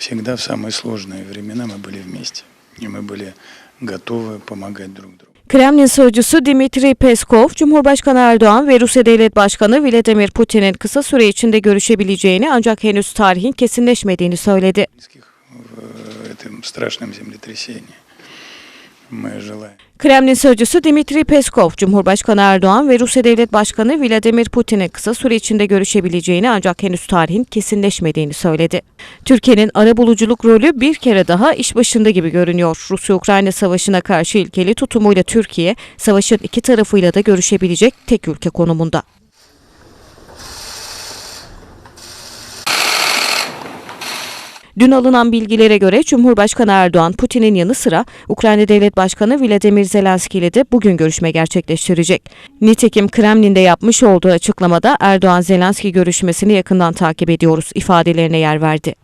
Всегда в самые сложные времена мы были вместе. И мы были готовы помогать друг другу. Kremlin sözcüsü Dimitri Peskov, Cumhurbaşkanı Erdoğan ve Rusya Devlet Başkanı Vladimir Putin'in kısa süre içinde görüşebileceğini ancak henüz tarihin kesinleşmediğini söyledi. Kremlin sözcüsü Dimitri Peskov, Cumhurbaşkanı Erdoğan ve Rusya Devlet Başkanı Vladimir Putin'in kısa süre içinde görüşebileceğini ancak henüz tarihin kesinleşmediğini söyledi. Türkiye'nin arabuluculuk rolü bir kere daha iş başında gibi görünüyor. Rusya-Ukrayna savaşına karşı ilkeli tutumuyla Türkiye, savaşın iki tarafıyla da görüşebilecek tek ülke konumunda. Dün alınan bilgilere göre Cumhurbaşkanı Erdoğan, Putin'in yanı sıra Ukrayna Devlet Başkanı Vladimir Zelenski ile de bugün görüşme gerçekleştirecek. Nitekim Kremlin'de yapmış olduğu açıklamada Erdoğan-Zelenski görüşmesini yakından takip ediyoruz ifadelerine yer verdi.